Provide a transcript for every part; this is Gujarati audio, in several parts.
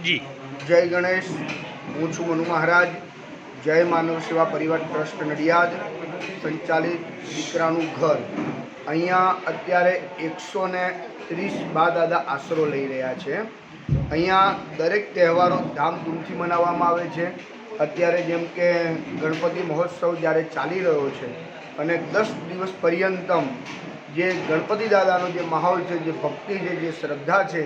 જી. જય ગણેશ. હું છું મનુ મહારાજ. જય માનવ સેવા પરિવાર ટ્રસ્ટ નડિયાદ. સંચાલિત દીકરાનું ઘર. અહીંયા અત્યારે એકસો ને ત્રીસ બા દાદા આશરો લઈ રહ્યા છે. અહીંયા દરેક તહેવારો ધામધૂમથી મનાવવામાં આવે છે. અત્યારે જેમ કે ગણપતિ મહોત્સવ જ્યારે ચાલી રહ્યો છે અને દસ દિવસ પર્યંતમ જે ગણપતિ દાદાનો જે માહોલ છે, જે ભક્તિ છે, જે શ્રદ્ધા છે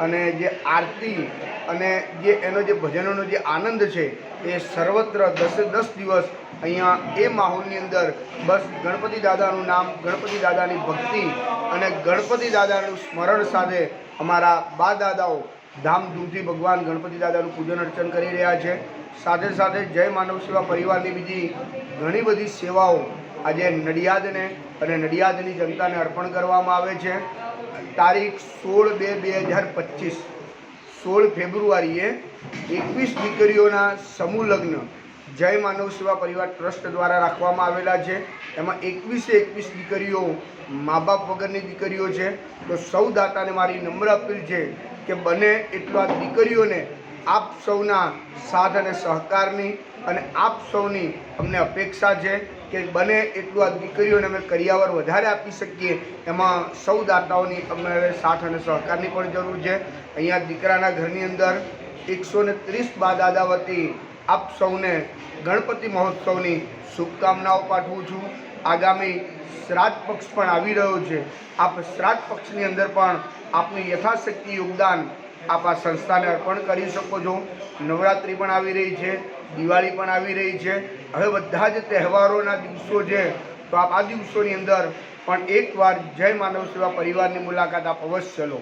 અને જે આરતી અને જે એનો જે ભજનોનો જે આનંદ છે, એ સર્વત્ર દસે દસ દિવસ અહીંયા એ માહોલની અંદર બસ ગણપતિ દાદાનું નામ, ગણપતિ દાદાની ભક્તિ અને ગણપતિ દાદાનું સ્મરણ સાથે અમારા બા દાદાઓ ધામધૂમથી ભગવાન ગણપતિ દાદાનું પૂજન અર્ચન કરી રહ્યા છે. સાથે સાથે જય માનવ સેવા પરિવારની બીજી ઘણી બધી સેવાઓ આજે નડિયાદને અને નડિયાદની જનતાને અર્પણ કરવામાં આવે છે. તારીખ સોળ બે બે હજાર પચીસ, સોળ ફેબ્રુઆરીએ એકવીસ દીકરીઓના સમૂહ લગ્ન જય માનવ સેવા પરિવાર ટ્રસ્ટ દ્વારા રાખવામાં આવેલા છે. એમાં એકવીસે એકવીસ દીકરીઓ મા બાપ વગરની દીકરીઓ છે. તો સૌ દાતાને મારી નમ્ર અપીલ છે કે બને એટલા દીકરીઓને આપ સૌના સાથ અને સહકારની અને આપ સૌની અમને અપેક્ષા છે કે બને એટલું આ દીકરીઓને અમે કરિયાવર વધારે આપી શકીએ. એમાં સૌ દાતાઓની અમારે સાથ અને સહકારની પણ જરૂર છે. અહીંયા દીકરાના ઘરની અંદર એકસો ને ત્રીસ બા દાદા વતી આપ સૌને ગણપતિ મહોત્સવની શુભકામનાઓ પાઠવું છું. આગામી શ્રાદ્ધ પક્ષ પણ આવી રહ્યો છે. આપ શ્રાદ્ધ પક્ષની અંદર પણ આપનું યથાશક્તિ યોગદાન આપ આ સંસ્થાને અર્પણ કરી શકો છો. નવરાત્રિ પણ આવી રહી છે, દિવાળી પણ આવી રહી છે. હવે બધા જ તહેવારોના દિવસો છે, તો આપ આ દિવસોની અંદર પણ એકવાર જય માનવ સેવા પરિવારની મુલાકાત આપ અવશ્ય લો.